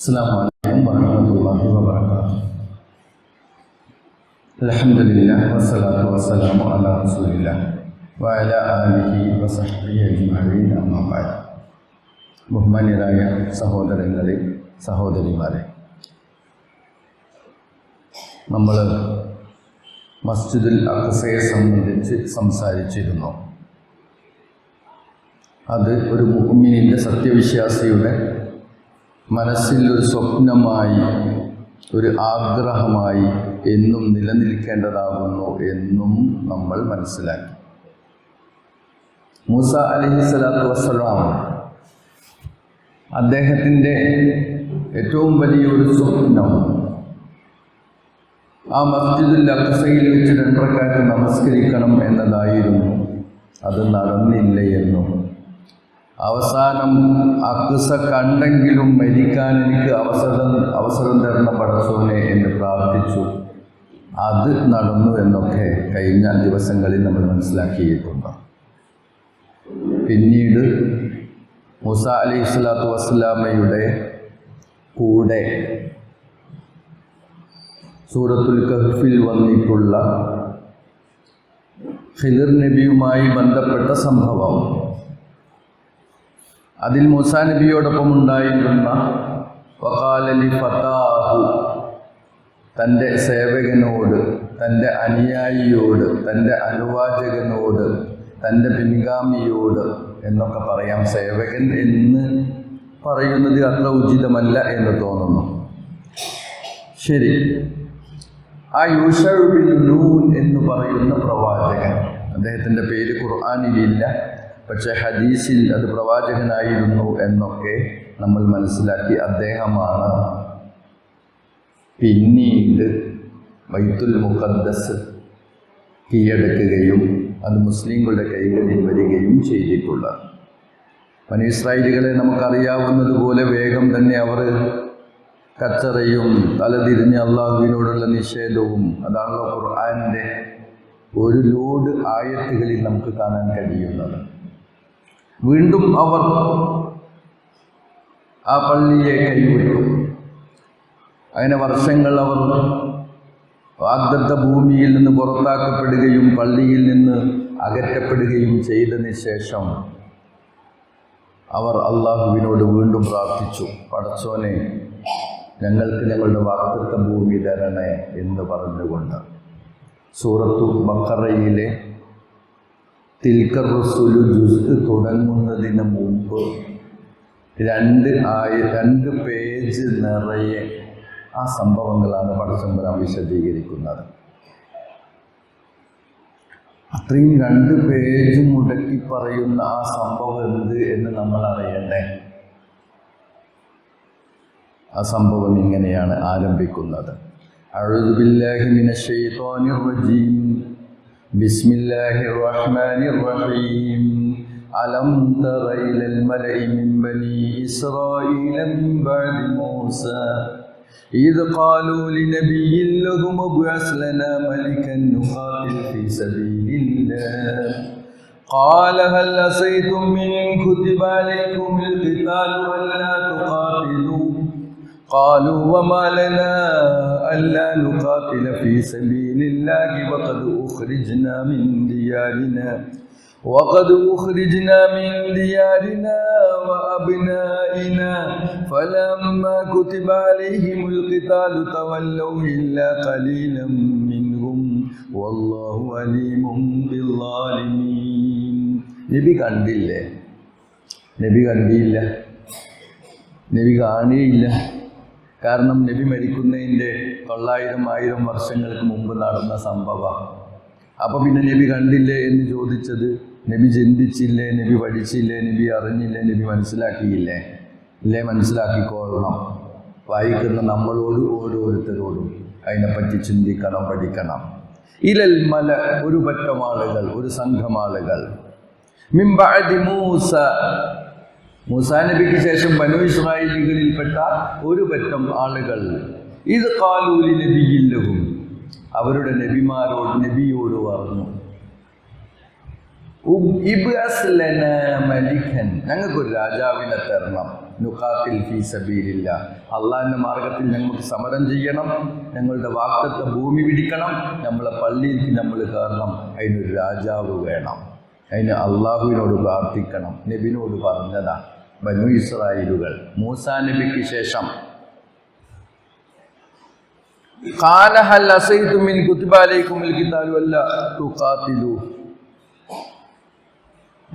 السلام عليكم ورحمة الله وبركاته الحمد لله والصلاة والسلام على رسول الله وعلى آله وصحبه أجمعين أما بعد ബഹുമാന്യരായ സഹോദരങ്ങളെ സഹോദരിമാരെ നമ്മൾ മസ്ജിദുൽ അഖസയെ സംബന്ധിച്ച് സംസാരിച്ചിരുന്നു അത് ഒരു മുഹമ്മിനിൻ്റെ സത്യവിശ്വാസിയുടെ മനസ്സിൽ ഒരു സ്വപ്നമായി ഒരു ആഗ്രഹമായി എന്നും നിലനിൽക്കേണ്ടതാകുന്നു എന്നും നമ്മൾ മനസ്സിലാക്കി. മൂസ അലഹി സ്വലാത്തു വസ്സലാം അദ്ദേഹത്തിന്റെ ഏറ്റവും വലിയൊരു സ്വപ്നം ആ മസ്ജിദുൽ അക്സയിൽ വെച്ച് രണ്ടരക്കാറ്റ് നമസ്കരിക്കണം എന്നതായിരുന്നു. അത് നടന്നില്ല എന്നും. അവസാനം അക്സ കണ്ടെങ്കിലും മരിക്കാൻ എനിക്ക് അവസരം അവസരം തരണം പടച്ചോനെ എന്ന് പ്രാർത്ഥിച്ചു. അത് നടന്നു എന്നൊക്കെ കഴിഞ്ഞ ദിവസങ്ങളിൽ നമ്മൾ മനസ്സിലാക്കിയിട്ടുണ്ട്. പിന്നീട് മുസ അലി ഇസ്ലാത്തു വസ്സലാമയുടെ കൂടെ സൂറത്തുൽ കഹ്ഫിൽ വന്നിട്ടുള്ള ഖിലിർ നബിയുമായി ബന്ധപ്പെട്ട സംഭവം. അതിൽ മൂസാ നബിയോടൊപ്പം ഉണ്ടായിരുന്ന വക്കാലലി ഫത്താഹു തന്റെ സേവകനോട് തന്റെ അനുയായിയോട് തന്റെ അനുവാചകനോട് തന്റെ പിൻഗാമിയോട് എന്നൊക്കെ പറയാം. സേവകൻ എന്ന് പറയുന്നത് അത്ര ഉചിതമല്ല എന്ന് തോന്നുന്നു. ശരി. ആ യൂഷബിൻ നൂൻ എന്ന് പറയുന്ന പ്രവാചകൻ അദ്ദേഹത്തിന്റെ പേര് ഖുർആാനിലില്ല. പക്ഷേ ഹദീസിൽ അത് പ്രവാചകനായിരുന്നു എന്നൊക്കെ നമ്മൾ മനസ്സിലാക്കി അദ്ദേഹമാണ് പിന്നീട് ബൈത്തുൽ മുഖദ്ദസ് കീഴടക്കുകയും അത് മുസ്ലിങ്ങളുടെ കൈകളിൽ വരികയും ചെയ്തിട്ടുള്ളത്. മനീസ്രായേലികളെ നമുക്കറിയാവുന്നതുപോലെ വേഗം തന്നെ അവർ കച്ചറയും തലതിരിഞ്ഞ് അള്ളാഹുവിനോടുള്ള നിഷേധവും അതാണല്ലോ ഖുർആാനിന്റെ ഒരു ലോഡ് ആയത്തുകളിൽ നമുക്ക് കാണാൻ കഴിയുന്നത്. വീണ്ടും അവർ ആ പള്ളിയെ കൈവിട്ടു. അങ്ങനെ വർഷങ്ങൾ അവർ വാഗ്ദത്ത ഭൂമിയിൽ നിന്ന് പുറത്താക്കപ്പെടുകയും പള്ളിയിൽ നിന്ന് അകറ്റപ്പെടുകയും ചെയ്തതിന് ശേഷം അവർ അള്ളാഹുവിനോട് വീണ്ടും പ്രാർത്ഥിച്ചു പടച്ചോനെ ഞങ്ങൾക്ക് ഞങ്ങളുടെ വാഗ്ദത്ത ഭൂമി തരണേ എന്ന് പറഞ്ഞുകൊണ്ട്. സൂറത്തു ബക്കറയിലെ തിൽക്കർ റസൂലു ജുസ് തുടങ്ങുന്നതിന് മുമ്പ് രണ്ട് ആയ രണ്ട് പേജ് നിറയെ ആ സംഭവങ്ങളാണ് പടച്ചമ്പരാൻ വിശദീകരിക്കുന്നത്. അത്രയും രണ്ട് പേജ് മുടക്കി പറയുന്ന ആ സംഭവം എന്ത് എന്ന് നമ്മൾ അറിയണ്ടേ ആ സംഭവം ഇങ്ങനെയാണ് ആരംഭിക്കുന്നത്. അഴുതുബില്ലാഹി മിനശ്ശൈത്വാനിർ റജീം. بسم الله الرحمن الرحيم ألم تر إلى الملأ من بني إسرائيل من بعد موسى إذ قالوا لنبي لهم ابعث لنا ملكا نقاتل في سبيل الله قال هل عصيتم من كتب عليكم القتال ألا تقاتلوا قالوا وما لنا ألا نقاتل في سبيل الله وقد أخرجنا من ديارنا وقد أخرجنا من ديارنا وأبنائنا فلما كتب عليهم القتال تولوا إلا قليلا منهم والله عليم بالظالمين നബി കണ്ടില്ലേ നബി കണ്ടിയില്ല നബി കാണിയില്ല കാരണം നബി മരിക്കുന്നതിന്റെ തൊള്ളായിരം ആയിരം വർഷങ്ങൾക്ക് മുമ്പ് നടന്ന സംഭവം. അപ്പോൾ പിന്നെ നബി കണ്ടില്ലേ എന്ന് ചോദിച്ചത് നബി ചിന്തിച്ചില്ലേ നബി പഠിച്ചില്ലേ നബി അറിഞ്ഞില്ലേ നബി മനസ്സിലാക്കിയില്ലേ? ഇല്ലേ മനസ്സിലാക്കിക്കൊള്ളണം വായിക്കുന്ന നമ്മളോട് ഓരോരുത്തരോടും അതിനെപ്പറ്റി ചിന്തിക്കണം പഠിക്കണം. ഇലൽ മല ഒരു പറ്റം ആളുകൾ ഒരു സംഘം ആളുകൾ. മൂസ മൂസാ നബിക്ക് ശേഷം ബനു ഇസ്രായേലികളിൽപ്പെട്ട ഒരു പറ്റം ആളുകൾ ഇത് കാലൂലി നബിയില്ലവും അവരുടെ നബിമാരോട് നബിയോട് പറഞ്ഞു ഞങ്ങൾക്കൊരു രാജാവിനെ തരണം. നുഖാത്തിൽ മാർഗത്തിൽ ഞങ്ങൾക്ക് സമരം ചെയ്യണം. ഞങ്ങളുടെ വാക്തത്വ ഭൂമി പിടിക്കണം. നമ്മളെ പള്ളിയിലേക്ക് നമ്മൾ കയറണം. അതിനൊരു രാജാവ് വേണം. അതിന് അള്ളാഹുവിനോട് പ്രാർത്ഥിക്കണം. നബിനോട് പറഞ്ഞതാ. ബനു ഇസ്രായേലുകൾ. മൂസാനബിക്ക് ശേഷം.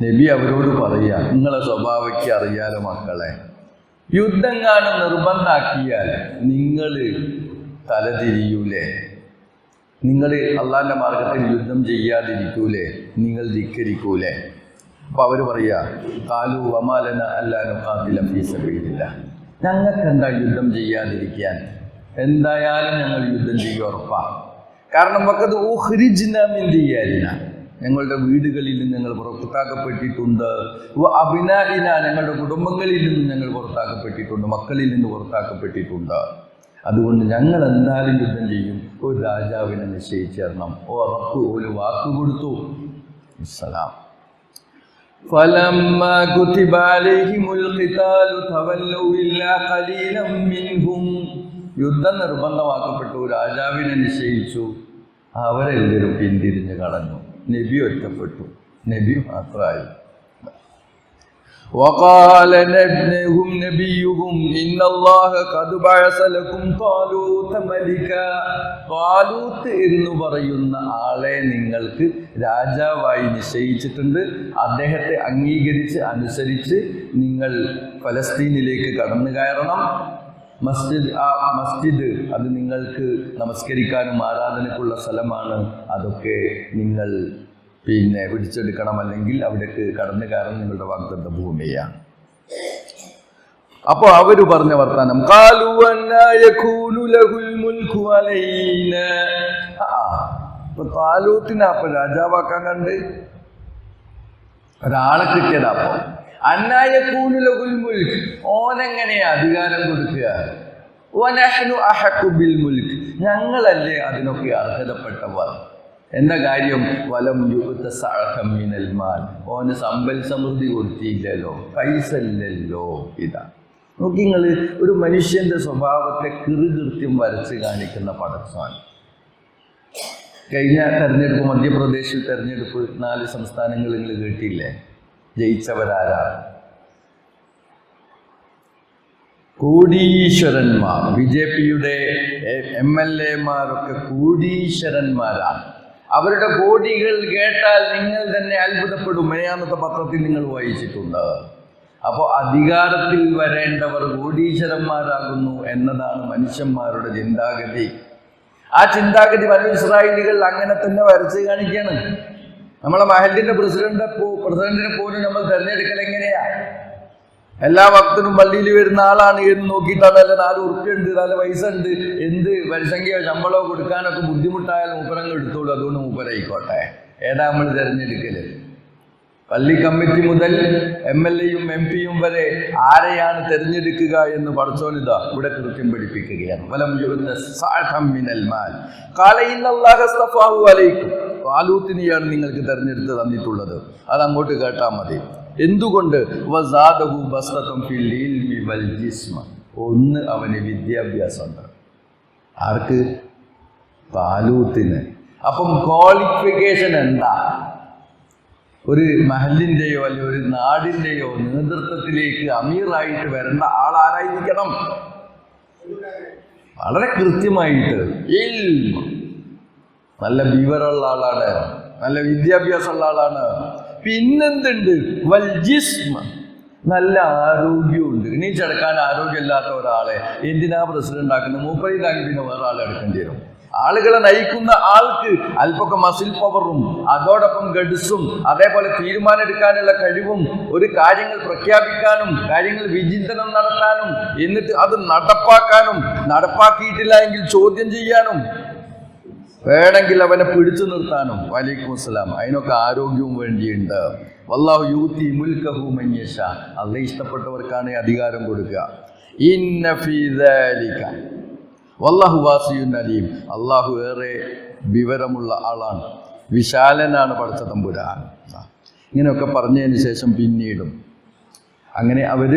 നബി അവരോട് പറയാ നിങ്ങളെ സ്വഭാവയ്ക്ക് അറിയാലോ മക്കളെ. യുദ്ധം കാണും നിർബന്ധാക്കിയാൽ നിങ്ങൾ തലതിരിയൂലേ. നിങ്ങൾ അള്ളാന്റെ മാർഗത്തിൽ യുദ്ധം ചെയ്യാതിരിക്കൂലേ. നിങ്ങൾ ധിക്കരിക്കൂലേ. അപ്പൊ അവർ പറയാ കാലു വമാലന അല്ലാനു കാത്തില ഫീസബിയില്ല ഞങ്ങൾക്ക് എന്താ യുദ്ധം ചെയ്യാതിരിക്കാൻ? എന്തായാലും ഞങ്ങൾ യുദ്ധം ചെയ്യുക ഉറപ്പാ. കാരണം വക്കത് ഊഹ്രിജിനാമിന്തിയാലിന ഞങ്ങളുടെ വീടുകളിൽ നിന്ന് ഞങ്ങൾ പുറത്താക്കപ്പെട്ടിട്ടുണ്ട്. വ അഭിനായിന ഞങ്ങളുടെ കുടുംബങ്ങളിൽ നിന്ന് ഞങ്ങൾ പുറത്താക്കപ്പെട്ടിട്ടുണ്ട്. മക്കളിൽ നിന്ന് പുറത്താക്കപ്പെട്ടിട്ടുണ്ട്. അതുകൊണ്ട് ഞങ്ങൾ എന്തായാലും യുദ്ധം ചെയ്യും. ഒരു രാജാവിനെ നിശ്ചയിച്ചേരണം ഓ ഉറപ്പ് ഒരു വാക്ക് കൊടുത്തു. فلما كتب عليهم القتال تولوا إلا قليلا منهم യുദ്ധം നിർബന്ധമാക്കപ്പെട്ടു രാജാവിനെ നിശ്ചയിച്ചു അവരെല്ലാവരും പിന്തിരിഞ്ഞ് കടന്നു നബി ഒറ്റപ്പെട്ടു നബി മാത്രമായി وقال نبيهم نبيهم إن الله قد بعث لكم طالوت ملكا. طالൂത്ത് എന്ന് പറയുന്ന ആളെ നിങ്ങൾക്ക് രാജാവായി നിശ്ചയിച്ചിട്ടുണ്ട്. അദ്ദേഹത്തെ അംഗീകരിച്ച് അനുസരിച്ച് നിങ്ങൾ ഫലസ്തീനിലേക്ക് കടന്നു കയറണം. മസ്ജിദ് ആ മസ്ജിദ് അത് നിങ്ങൾക്ക് നമസ്കരിക്കാനും ആരാധനക്കുള്ള സ്ഥലമാണ്. അതൊക്കെ നിങ്ങൾ പിന്നെ പിടിച്ചെടുക്കണം അല്ലെങ്കിൽ അവിടേക്ക് കടന്നു കയറാൻ നിങ്ങളുടെ വാഗ്ദത്ത ഭൂമിയാണ് അപ്പോൾ അവർ പറഞ്ഞ വർത്താനം താലൂത്തിനെ അപ്പൊ രാജാവാക്കാൻ കണ്ട് ഒരാളെ കിട്ടിയതാ അപ്പൊ അന്നായ മുൽക്ക് ഓനെങ്ങനെയാ അധികാരം കൊടുക്കുക? ഞങ്ങളല്ലേ അതിനൊക്കെ അർഹതപ്പെട്ടവർ. എന്താ കാര്യം? വലം യുക്ത മിനൽ മാൽ ഓന് സമ്പൽ സമൃദ്ധി കൊടുത്തില്ലല്ലോ. പൈസ ഇല്ലല്ലോ. ഇതാ. നോക്കി നിങ്ങൾ ഒരു മനുഷ്യന്റെ സ്വഭാവത്തെ കിറുകൃത്യം വരച്ച് കാണിക്കുന്ന പടച്ചാണ്. കഴിഞ്ഞ തെരഞ്ഞെടുപ്പ് മധ്യപ്രദേശിൽ തെരഞ്ഞെടുപ്പ് നാല് സംസ്ഥാനങ്ങൾ നിങ്ങൾ കേട്ടില്ലേ? ജയിച്ചവരാരാണ് കോടീശ്വരന്മാർ. ബി ജെ പിയുടെ എം എൽ എമാരൊക്കെ കോടീശ്വരന്മാരാണ് അവരുടെ ബോഡികൾ കേട്ടാൽ നിങ്ങൾ തന്നെ അത്ഭുതപ്പെടും. മെനയാമത്തെ പത്രത്തിൽ നിങ്ങൾ വായിച്ചിട്ടുണ്ട്. അപ്പോൾ അധികാരത്തിൽ വരേണ്ടവർ കോടീശ്വരന്മാരാകുന്നു എന്നതാണ് മനുഷ്യന്മാരുടെ ചിന്താഗതി. ആ ചിന്താഗതി വന ഇസ്രായേലികൾ അങ്ങനെ തന്നെ വരച്ച് കാണിക്കുകയാണ് നമ്മളെ മഹലിന്റെ പ്രസിഡന്റ് പ്രസിഡന്റിനെ പോലും നമ്മൾ തെരഞ്ഞെടുക്കൽ എങ്ങനെയാ? എല്ലാ ഭക്തനും പള്ളിയിൽ വരുന്ന ആളാണ് എന്ന് നോക്കിയിട്ടാണ് നല്ല നാല് ഉറുപ്പുണ്ട് നല്ല പൈസ ഉണ്ട് എന്ത് പരിസംഖ്യയോ ശമ്പളമോ കൊടുക്കാനൊക്കെ ബുദ്ധിമുട്ടായാലും മൂപ്പരങ്ങ് എടുത്തോളൂ. അതുകൊണ്ട് മൂപ്പരായിക്കോട്ടെ ഏതാ നമ്മൾ തിരഞ്ഞെടുക്കൽ? പള്ളി കമ്മിറ്റി മുതൽ എം എൽ എയും എം പിയും വരെ ആരെയാണ് തിരഞ്ഞെടുക്കുക എന്ന് പഠിച്ചോനിതാ ഇവിടെ കൃത്യം പഠിപ്പിക്കുകയാണ്. വലം ആലൂത്തിനെയാണ് നിങ്ങൾക്ക് തിരഞ്ഞെടുത്ത് തന്നിട്ടുള്ളത്. അത് അങ്ങോട്ട് കേട്ടാൽ മതി. എന്തുകൊണ്ട്? വസാദഹു ഫിൽ ജിസ്മ. ഒന്ന് അവന് വിദ്യാഭ്യാസമുണ്ട്. ആർക്ക്? താലൂത്തിന്. അപ്പം ക്വാളിഫിക്കേഷൻ എന്താ? ഒരു മഹലിന്റെയോ അല്ലെ ഒരു നാടിന്റെയോ നേതൃത്വത്തിലേക്ക് അമീറായിട്ട് വരേണ്ട ആൾ ആരായിരിക്കണം വളരെ കൃത്യമായിട്ട്. നല്ല വിവരമുള്ള ആളാണ്. നല്ല വിദ്യാഭ്യാസമുള്ള ആളാണ്. പിന്നെന്തുണ്ട്? വൽ ജിസ്മ. നല്ല ആരോഗ്യമുണ്ട്. ചടക്കാൻ ആരോഗ്യമില്ലാത്ത ഒരാളെ എന്തിനാ പ്രസിഡന്റ് ആക്കുന്നത് മൂപ്പരിലാക്കി പിന്നെ വേറെ ആളെ എടുക്കേണ്ടി വരും. ആളുകളെ നയിക്കുന്ന ആൾക്ക് അല്പൊക്കെ മസിൽ പവറും അതോടൊപ്പം ഗഡ്സും അതേപോലെ തീരുമാനമെടുക്കാനുള്ള കഴിവും ഒരു കാര്യങ്ങൾ പ്രഖ്യാപിക്കാനും കാര്യങ്ങൾ വിചിന്തനം നടത്താനും എന്നിട്ട് അത് നടപ്പാക്കാനും നടപ്പാക്കിയിട്ടില്ല എങ്കിൽ ചോദ്യം ചെയ്യാനും വേണമെങ്കിൽ അവനെ പിടിച്ചു നിർത്താനും. വലൈക്കും അസ്സലാം. അതിനൊക്കെ ആരോഗ്യവും വേണ്ടിയുണ്ട്. വല്ലാഹു യൂത്തി മുൽക്കഹു മഞ്ഞേഷ അല്ല ഇഷ്ടപ്പെട്ടവർക്കാണ് അധികാരം കൊടുക്കുക. ഇന്ന ഫീ ദാലിക. വല്ലാഹു വാസിയുൻ അലീം. അള്ളാഹു ഏറെ വിവരമുള്ള ആളാണ്. വിശാലനാണ് പഠിച്ച തമ്പുരാൻ. ഇങ്ങനെയൊക്കെ പറഞ്ഞതിന് ശേഷം പിന്നീടും. അങ്ങനെ അവർ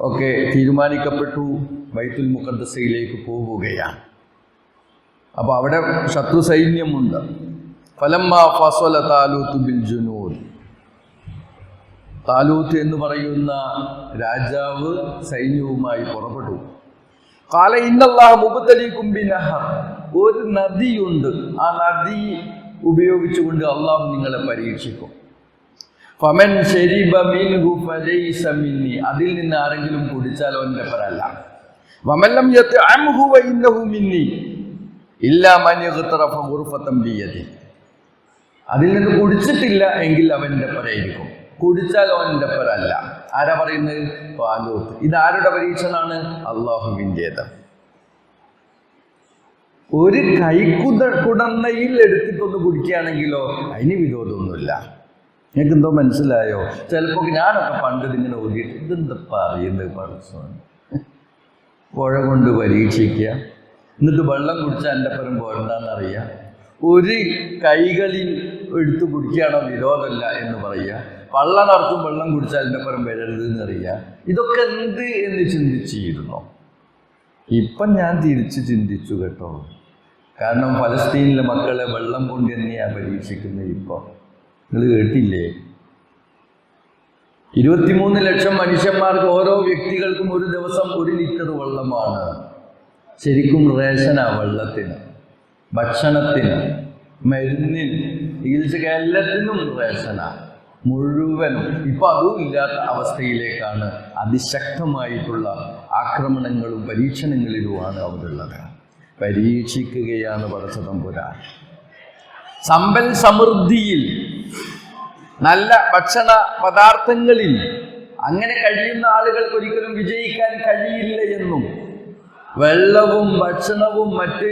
ഒക്കെ തീരുമാനിക്കപ്പെട്ടു. ബൈത്തുൽ മുഖദ്സയിലേക്ക് പോവുകയാണ്. അപ്പോൾ അവിടെ ശത്രു സൈന്യമുണ്ട് ഫലമ്മ ഫസ്വല താലൂത്ത് ബിൽ ജുനൂദ്. താലൂത്ത് എന്ന് പറയുന്ന രാജാവ് സൈന്യവുമായി പുറപ്പെട്ടു. കാല ഇന്നല്ലാഹ് മുബത്തലിക്കും ബിനഹർ ഒരു നദിയുണ്ട്. ആ നദി ഉപയോഗിച്ചുകൊണ്ട് അള്ളാഹു നിങ്ങളെ പരീക്ഷിക്കും. ഫമൻ മിൻഹു അതിൽ നിന്ന് ആരെങ്കിലും കുടിച്ചാൽ അവന്റെ പരല്ല വമല്ലം ഇല്ലാ മൻ യഗ്തറഫ ഗുർഫതൻ അതിൽ നിന്ന് കുടിച്ചിട്ടില്ല എങ്കിൽ അവന്റെ പരയിരിക്കും കുടിച്ചാൽ അവന്റെ പരല്ല. ആരാ പറയുന്നത്? പാലൂത്ത്. ഇത് ആരുടെ പരീക്ഷണമാണ് അള്ളാഹുവിന്റേത്. ഒരു കൈക്കുത കുടന്നയിൽ എടുത്തിട്ടൊന്ന് കുടിക്കുകയാണെങ്കിലോ അതിന് വിരോധമൊന്നുമില്ല. നിങ്ങൾക്ക് എന്തോ മനസ്സിലായോ? ചിലപ്പോൾ ഞാനൊക്കെ പണ്ട് ഇതിങ്ങനെ ഓടിയിട്ട് ഇതെന്താ പറയുന്നത്? പഠിച്ചു പുഴ കൊണ്ട് പരീക്ഷിക്കുക. എന്നിട്ട് വെള്ളം കുടിച്ചാൽ എന്റെ പരം പോരണ്ടെന്നറിയാം ഒരു കൈകളിൽ എടുത്ത് കുടിക്കുകയാണോ വിരോധമല്ല എന്ന് പറയുക വള്ള നടത്തും വെള്ളം കുടിച്ചാൽ എന്റെ പരം വരരുത് എന്ന് അറിയുക ഇതൊക്കെ എന്ത് എന്ന് ചിന്തിച്ചിരുന്നു? ഇപ്പം ഞാൻ തിരിച്ച് ചിന്തിച്ചു കേട്ടോ. കാരണം ഫലസ്തീനിലെ മക്കളെ വെള്ളം കൊണ്ട് തന്നെയാണ് പരീക്ഷിക്കുന്നത് ഇപ്പോൾ നിങ്ങൾ കേട്ടില്ലേ? ഇരുപത്തിമൂന്ന് ലക്ഷം മനുഷ്യന്മാർക്ക് ഓരോ വ്യക്തികൾക്കും ഒരു ദിവസം ഒരു ലിറ്റർ വെള്ളമാണ്. ശരിക്കും റേഷന വെള്ളത്തിന് ഭക്ഷണത്തിന് മരുന്നിന് ചികിത്സക്ക് എല്ലാത്തിനും റേഷന. മുഴുവനും. ഇപ്പൊ അതും ഇല്ലാത്ത അവസ്ഥയിലേക്കാണ് അതിശക്തമായിട്ടുള്ള ആക്രമണങ്ങളും പരീക്ഷണങ്ങളിലുമാണ് അവരുള്ളത്. പരീക്ഷിക്കുകയാണ് പടച്ചതമ്പുരാൻ സമ്പൽ സമൃദ്ധിയിൽ നല്ല ഭക്ഷണ പദാർത്ഥങ്ങളിൽ അങ്ങനെ കഴിയുന്ന ആളുകൾക്ക് ഒരിക്കലും വിജയിക്കാൻ കഴിയില്ല എന്നും വെള്ളവും ഭക്ഷണവും മറ്റ്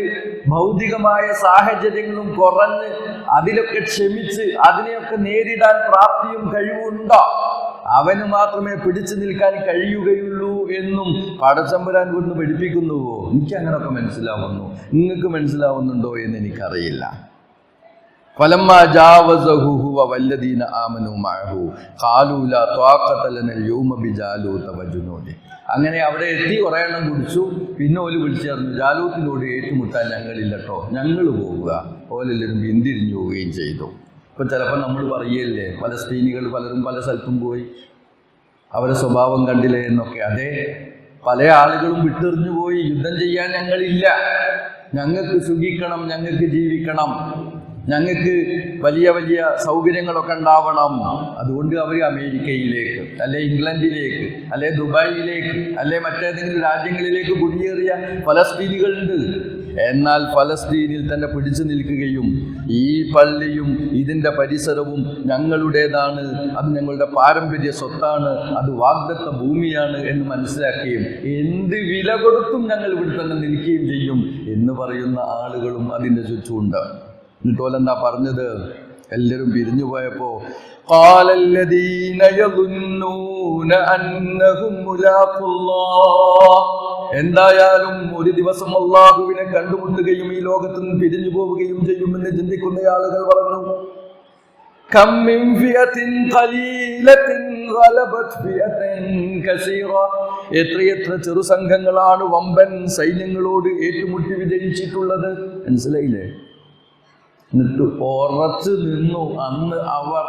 ഭൗതികമായ സാഹചര്യങ്ങളും കുറഞ്ഞ് അതിലൊക്കെ ക്ഷമിച്ച് അതിനെയൊക്കെ നേരിടാൻ പ്രാപ്തിയും കഴിവുണ്ടോ അവന് മാത്രമേ പിടിച്ചു നിൽക്കാൻ കഴിയുകയുള്ളൂ എന്നും പടച്ചമ്പുരാൻ കൊണ്ട് പഠിപ്പിക്കുന്നുവോ എനിക്ക് അങ്ങനെയൊക്കെ മനസ്സിലാവുന്നു നിങ്ങൾക്ക് മനസ്സിലാവുന്നുണ്ടോ എന്ന് എനിക്കറിയില്ല فلما جاوزه هو والذين آمنوا معه قالوا لا طاقة لنا اليوم بجالوت وجنوده അങ്ങനെ അവിടെ എത്തി കുറേ എണ്ണം കുടിച്ചു. പിന്നെ ഓൽ വിളിച്ചേർന്നു ജാലൂത്തിനോട് ഏറ്റുമുട്ടാൻ ഞങ്ങളില്ല കേട്ടോ ഞങ്ങൾ പോവുക ഓലെല്ലാവരും പിന്തിരിഞ്ഞു പോവുകയും ചെയ്തു. ഇപ്പം ചിലപ്പോൾ നമ്മൾ പറയല്ലേ പലസ്തീനികൾ പലരും പല സ്ഥലത്തും പോയി. അവരെ സ്വഭാവം കണ്ടില്ലേ എന്നൊക്കെ. അതെ പല ആളുകളും വിട്ടെറിഞ്ഞു പോയി യുദ്ധം ചെയ്യാൻ ഞങ്ങളില്ല. ഞങ്ങൾക്ക് സുഖിക്കണം ഞങ്ങൾക്ക് ജീവിക്കണം. ഞങ്ങൾക്ക് വലിയ വലിയ സൗകര്യങ്ങളൊക്കെ ഉണ്ടാവണം. അതുകൊണ്ട് അവർ അമേരിക്കയിലേക്ക് അല്ലെ ഇംഗ്ലണ്ടിലേക്ക് അല്ലെ ദുബായിലേക്ക് അല്ലെ മറ്റേതെങ്കിലും രാജ്യങ്ങളിലേക്ക് കുടിയേറിയ ഫലസ്തീനികളുണ്ട്. എന്നാൽ ഫലസ്തീനിൽ തന്നെ പിടിച്ചു നിൽക്കുകയും ഈ പള്ളിയും ഇതിന്റെ പരിസരവും ഞങ്ങളുടേതാണ്. അത് ഞങ്ങളുടെ പാരമ്പര്യ സ്വത്താണ്. അത് വാഗ്ദത്ത ഭൂമിയാണ് എന്ന് മനസ്സിലാക്കുകയും എന്ത് വില കൊടുത്തും ഞങ്ങൾ ഇവിടെ തന്നെ നിൽക്കുകയും ചെയ്യും എന്ന് പറയുന്ന ആളുകളും അതിന്റെ ചുറ്റുമുണ്ട്. എന്നിട്ട് ഓലെന്താ പറഞ്ഞത്? എല്ലാവരും പിരിഞ്ഞു പോയപ്പോ എന്തായാലും ഒരു ദിവസം അള്ളാഹുവിനെ കണ്ടുമുട്ടുകയും ഈ ലോകത്ത് നിന്ന് പിരിഞ്ഞു പോവുകയും ചെയ്യുമെന്ന് ചിന്തിക്കുന്ന ആളുകൾ പറഞ്ഞു. എത്രയെത്ര ചെറു സംഘങ്ങളാണ് വമ്പൻ സൈന്യങ്ങളോട് ഏറ്റുമുട്ടി വിജയിച്ചിട്ടുള്ളത്? മനസ്സിലായില്ലേ? എന്നിട്ട് ഉറച്ചു നിന്നു. അന്ന് അവർ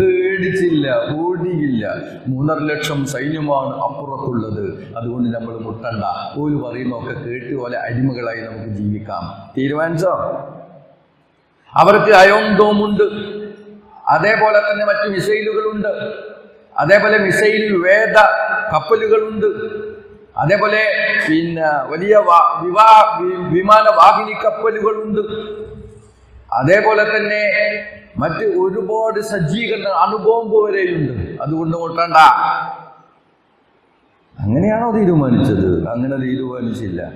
പേടിച്ചില്ല ഓടിയില്ല. മൂന്നര ലക്ഷം സൈന്യമാണ് അപ്പുറത്തുള്ളത്. അതുകൊണ്ട് നമ്മൾ മുട്ടണ്ട. ഒരു പറയുന്നൊക്കെ കേട്ട് പോലെ അടിമകളായി നമുക്ക് ജീവിക്കാം. തീരുമാനിച്ചോ? അവർക്ക് അയോന്തോമുണ്ട് അതേപോലെ തന്നെ മറ്റു മിസൈലുകളുണ്ട്. അതേപോലെ മിസൈൽ വേദ കപ്പലുകളുണ്ട്. അതേപോലെ പിന്നെ വലിയ വിമാന വിവാ വി- വിമാനവാഹിനി കപ്പലുകളുണ്ട്. അതേപോലെ തന്നെ മറ്റ് ഒരുപാട് സജ്ജീകരണ അണുബോംബ് വരെയുണ്ട് അതുകൊണ്ട് കൊട്ടണ്ട അങ്ങനെയാണോ തീരുമാനിച്ചത്? അങ്ങനെ തീരുമാനിച്ചില്ല.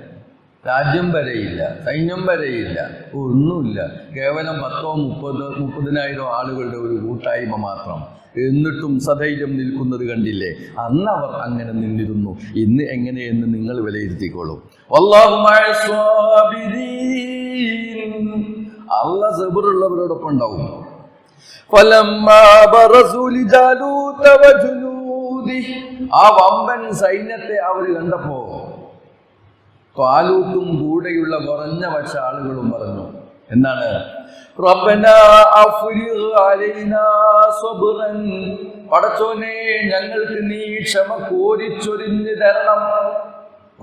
രാജ്യം വരെയില്ല. സൈന്യം വരെയില്ല. ഒന്നുമില്ല. കേവലം പത്തോ മുപ്പത് മുപ്പതിനായിരം ആളുകളുടെ ഒരു കൂട്ടായ്മ മാത്രം. എന്നിട്ടും സധൈര്യം നിൽക്കുന്നത് കണ്ടില്ലേ? അന്ന് അവർ അങ്ങനെ നിന്നിരുന്നു. ഇന്ന് എങ്ങനെയെന്ന് നിങ്ങൾ വിലയിരുത്തിക്കോളൂ. അള്ള സബറുള്ളവരോടൊപ്പം ഉണ്ടാവും. ആ വമ്പൻ സൈന്യത്തെ അവർ കണ്ടപ്പോ പാലൂത്തും കൂടെയുള്ള കുറഞ്ഞ വശ ആളുകളും പറഞ്ഞു എന്താണ്? പടച്ചോനെ ഞങ്ങൾക്ക് നീ ക്ഷമ കോരിച്ചൊരിഞ്ഞ് തരണം.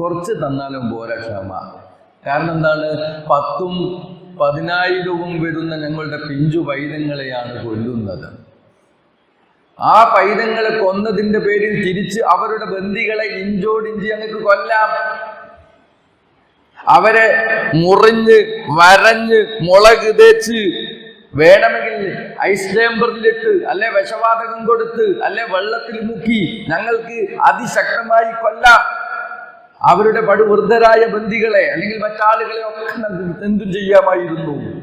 കുറച്ച് തന്നാലും പോരാ ക്ഷമ. കാരണം എന്താണ്? പത്തും പതിനായിരവും വരുന്ന ഞങ്ങളുടെ പിഞ്ചു പൈതങ്ങളെയാണ് കൊല്ലുന്നത്. ആ പൈതങ്ങളെ കൊന്നതിന്റെ പേരിൽ തിരിച്ച് അവരുടെ ബന്ദികളെ ഇഞ്ചോടിഞ്ചി ഞങ്ങൾക്ക് കൊല്ലാം. അവരെ മുറിഞ്ഞ് വരഞ്ഞ് മുളക് തേച്ച് വേണമെങ്കിൽ ഐസ് ചേമ്പറിലിട്ട് അല്ലെ വിഷവാതകം കൊടുത്ത് അല്ലെ വെള്ളത്തിൽ മുക്കി ഞങ്ങൾക്ക് അതിശക്തമായി കൊല്ലാം. അവരുടെ പടുവൃദ്ധരായ ബന്ധികളെ അല്ലെങ്കിൽ മറ്റാളുകളെ ഒക്കെ എന്തും ചെയ്യാമായിരുന്നു.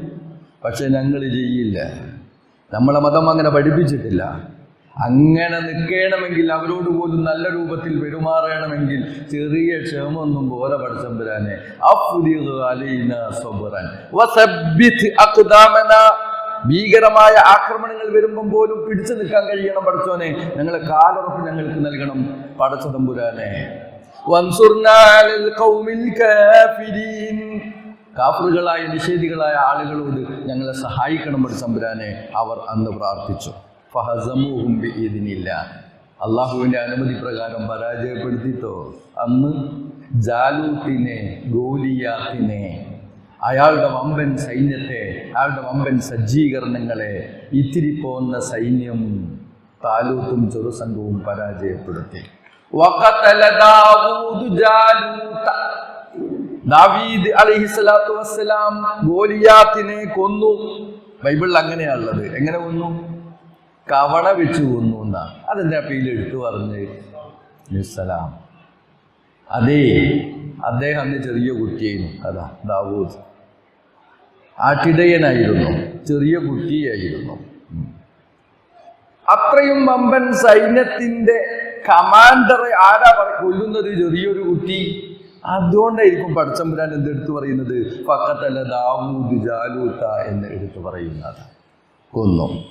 പക്ഷെ ഞങ്ങൾ ചെയ്യില്ല. നമ്മളെ മതം അങ്ങനെ പഠിപ്പിച്ചിട്ടില്ല. അങ്ങനെ നിൽക്കണമെങ്കിൽ അവരോട് പോലും നല്ല രൂപത്തിൽ പെരുമാറണമെങ്കിൽ ചെറിയ ക്ഷമൊന്നും പോരെ പടച്ചമ്പരാനെ. ഭീകരമായ ആക്രമണങ്ങൾ വരുമ്പം പോലും പിടിച്ചു നിൽക്കാൻ കഴിയണം പഠിച്ചോനെ ഞങ്ങളെ കാലുറപ്പ് ഞങ്ങൾക്ക് നൽകണം. പടച്ച തമ്പുരാനെ കാഫറുകളായ നിഷേധികളായ ആളുകളോട് ഞങ്ങളെ സഹായിക്കണം പഠിച്ചമ്പുരാനെ അവർ അന്ന് പ്രാർത്ഥിച്ചു. ഫഹസമൂഹും ഇതിനില്ല അള്ളാഹുവിന്റെ അനുമതി പ്രകാരം പരാജയപ്പെടുത്തിയിട്ടോ? അന്ന് ജാലൂത്തിനെ ഗോലിയാത്തിനെ അയാളുടെ വമ്പൻ സൈന്യത്തെ അയാളുടെ വമ്പൻ സജ്ജീകരണങ്ങളെ ഇത്തിരി പോന്ന സൈന്യം താലൂത്തും ചെറുസംഘവും പരാജയപ്പെടുത്തി. ദാവൂദ് അലൈഹിസ്സലാത്തു വസ്സലാം ഗോലിയാത്തിനെ കൊന്നു. ബൈബിളിൽ അങ്ങനെയാണുള്ളത്. എങ്ങനെ കൊന്നു? കവണ വെച്ചു കൊന്നു എന്നാ അതെന്റെ അപ്പീൽ എടുത്തു പറഞ്ഞ്. നിസ്സലാം അതേ അദ്ദേഹം അന്ന് ചെറിയ കുട്ടിയായിരുന്നു. അതാ ദാവൂദ്. ആട്ടിടയനായിരുന്നു ചെറിയ കുട്ടിയായിരുന്നു. അത്രയും വമ്പൻ സൈന്യത്തിന്റെ കമാൻഡറെ ആരാ പറ കൊല്ലുന്നത്? ചെറിയൊരു കുട്ടി. അതുകൊണ്ടായിരിക്കും പടച്ചമ്പുരാൻ എന്ത് എടുത്തു പറയുന്നത്? പക്കത്തല്ല ദാവൂദ് ജാലൂത്ത എന്ന് എടുത്തു പറയുന്നത്. കൊന്നു.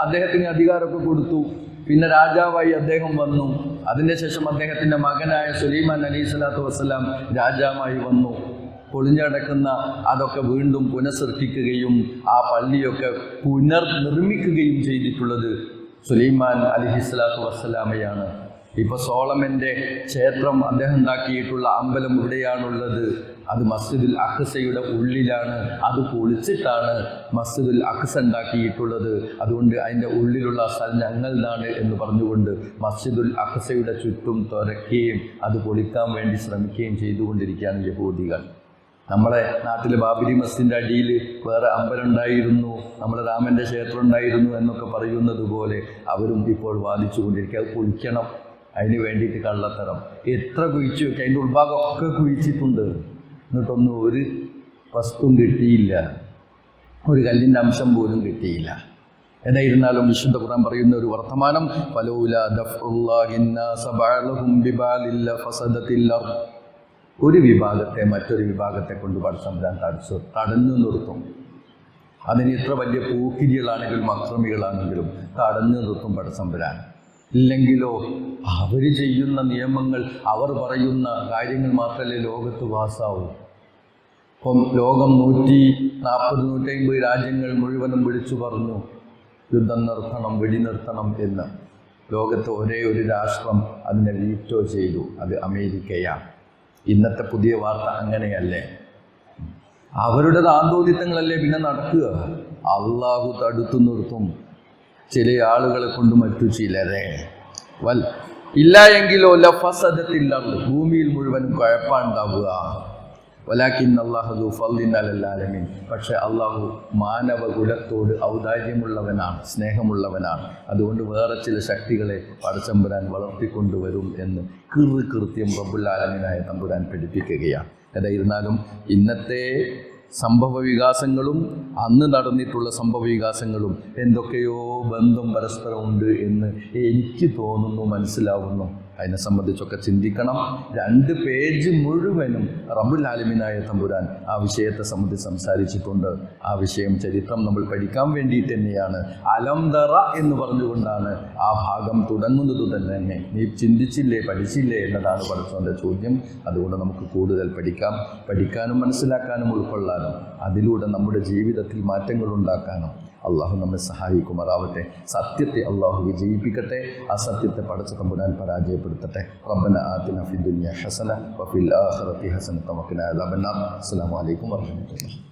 അദ്ദേഹത്തിന് അധികാരമൊക്കെ കൊടുത്തു. പിന്നെ രാജാവായി അദ്ദേഹം വന്നു. അതിന്റെ ശേഷം അദ്ദേഹത്തിന്റെ മകനായ സുലൈമാൻ അലൈഹി സ്വലാത്തു വസ്സലാം രാജാവായി വന്നു. പൊളിഞ്ഞടക്കുന്ന അതൊക്കെ വീണ്ടും പുനഃസൃഷ്ടിക്കുകയും ആ പള്ളിയൊക്കെ പുനർനിർമ്മിക്കുകയും ചെയ്തിട്ടുള്ളത് സുലൈമാൻ അലിഹിസ്ലാത്തു വസ്സലാമയാണ്. ഇപ്പൊ സോളമന്റെ ക്ഷേത്രം അദ്ദേഹം ഉണ്ടാക്കിയിട്ടുള്ള അമ്പലം ഇവിടെയാണുള്ളത്. അത് മസ്ജിദുൽ അഖ്സയുടെ ഉള്ളിലാണ്. അത് പൊളിച്ചിട്ടാണ് മസ്ജിദുൽ അഖ്സ ഉണ്ടാക്കിയിട്ടുള്ളത്. അതുകൊണ്ട് അതിന്റെ ഉള്ളിലുള്ള സ്ഥലം ഞങ്ങളാണ് എന്ന് പറഞ്ഞുകൊണ്ട് മസ്ജിദുൽ അഖ്സയുടെ ചുറ്റും തുരക്കുകയും അത് പൊളിക്കാൻ വേണ്ടി ശ്രമിക്കുകയും ചെയ്തുകൊണ്ടിരിക്കുകയാണ് യഹൂദികൾ. നമ്മളെ നാട്ടിൽ ബാബരി മസ്ജിദിന്റെ അടിയിൽ വേറെ അമ്പലമുണ്ടായിരുന്നു നമ്മുടെ രാമന്റെ ക്ഷേത്രം ഉണ്ടായിരുന്നു എന്നൊക്കെ പറയുന്നത് പോലെ അവരും ഇപ്പോൾ വാദിച്ചു കൊണ്ടിരിക്കുക അത് കുഴിക്കണം അതിന് വേണ്ടിയിട്ട് കള്ളത്തരം. എത്ര കുഴിച്ചു വെക്കുക അതിന്റെ ഉൾഭാഗമൊക്കെ കുഴിച്ചിട്ടുണ്ട്. എന്നിട്ടൊന്നും ഒരു വസ്തുവും കിട്ടിയില്ല. ഒരു കല്ലിന്റെ അംശം പോലും കിട്ടിയില്ല. എന്തായിരുന്നാലും വിശുദ്ധ ഖുർആൻ പറയുന്ന ഒരു വർത്തമാനം ഫലൂല ദഫ്ഉല്ലാഹിൻ സബഅലഹും ബഅലഹും ബിബാലില്ല ഫസദത്തിൽ അർദ്. ഒരു വിഭാഗത്തെ മറ്റൊരു വിഭാഗത്തെ കൊണ്ട് പടസംബരാൻ തടച്ചു തടഞ്ഞു നിർത്തും. അതിന് ഇത്ര വലിയ പൂക്കിരികളാണെങ്കിലും അക്രമികളാണെങ്കിലും തടഞ്ഞു നിർത്തും പടസംബരാൻ ഇല്ലെങ്കിലോ അവർ ചെയ്യുന്ന നിയമങ്ങൾ അവർ പറയുന്ന കാര്യങ്ങൾ മാത്രമല്ലേ ലോകത്ത് പാസ്സാവൂ ഇപ്പം ലോകം നൂറ്റി നാൽപ്പത് നൂറ്റമ്പത് രാജ്യങ്ങൾ മുഴുവനും വിളിച്ചു പറഞ്ഞു യുദ്ധം നിർത്തണം വെടി നിർത്തണം എന്ന്. ലോകത്ത് ഒരേ ഒരു രാഷ്ട്രം അതിനെ വീറ്റോ ചെയ്തു. അത് അമേരിക്കയാണ്. ഇന്നത്തെ പുതിയ വാർത്ത അങ്ങനെയല്ലേ? അവരുടെ താന്തോദിത്തങ്ങളല്ലേ പിന്നെ നടക്കുക? അള്ളാഹു തടുത്തു നിർത്തും. ചില ആളുകളെ കൊണ്ട് മറ്റു ചിലരെ വൽ ഇല്ല എങ്കിലോ ലഫസദത്തില്ല ഭൂമിയിൽ മുഴുവനും കുഴപ്പമുണ്ടാവുക. പക്ഷെ അള്ളാഹു മാനവ കുലത്തോട് ഔദാര്യമുള്ളവനാണ് സ്നേഹമുള്ളവനാണ്. അതുകൊണ്ട് വേറെ ചില ശക്തികളെ പടച്ചമ്പുരാൻ വളർത്തിക്കൊണ്ടുവരും എന്ന് കിറ് കൃത്യം റബ്ബുല്ലാലമീനായ തമ്പുരാൻ പഠിപ്പിക്കുകയാണ്. ഏതായിരുന്നാലും ഇന്നത്തെ സംഭവ വികാസങ്ങളും അന്ന് നടന്നിട്ടുള്ള സംഭവ വികാസങ്ങളും എന്തൊക്കെയോ ബന്ധം പരസ്പരമുണ്ട് എന്ന് എനിക്ക് തോന്നുന്നു മനസ്സിലാവുന്നു. അതിനെ സംബന്ധിച്ചൊക്കെ ചിന്തിക്കണം. രണ്ട് പേജ് മുഴുവനും റബ്ബുൽ ആലമീനായ തമ്പുരാൻ ആ വിഷയത്തെ സംബന്ധിച്ച് സംസാരിച്ചിട്ടുണ്ട്. ആ വിഷയം ചരിത്രം നമ്മൾ പഠിക്കാൻ വേണ്ടിയിട്ട് തന്നെയാണ്. അലംതറ എന്ന് പറഞ്ഞുകൊണ്ടാണ് ആ ഭാഗം തുടങ്ങുന്നത് തന്നെ. നീ ചിന്തിച്ചില്ലേ പഠിച്ചില്ലേ എന്നതാണ് പഠിച്ചോന്റെ ചോദ്യം. അതുകൊണ്ട് നമുക്ക് കൂടുതൽ പഠിക്കാം. പഠിക്കാനും മനസ്സിലാക്കാനും ഉൾക്കൊള്ളാനും അതിലൂടെ നമ്മുടെ ജീവിതത്തിൽ മാറ്റങ്ങൾ ഉണ്ടാക്കാനും അള്ളാഹു നമ്മെ സഹായിക്കുമാറാവട്ടെ. സത്യത്തെ അള്ളാഹു വിജയിപ്പിക്കട്ടെ. അസത്യത്തെ പടച്ച തമ്പുരാൻ പരാജയപ്പെടുത്തട്ടെ. റബ്ബന ആതിന ഫി ദുനിയ ഹസന വഫിൽ ആഖിറതി ഹസന തവഖിന അദാബന്നാർ. അസ്സലാമു അലൈക്കും വറഹ്മത്തുള്ളാഹി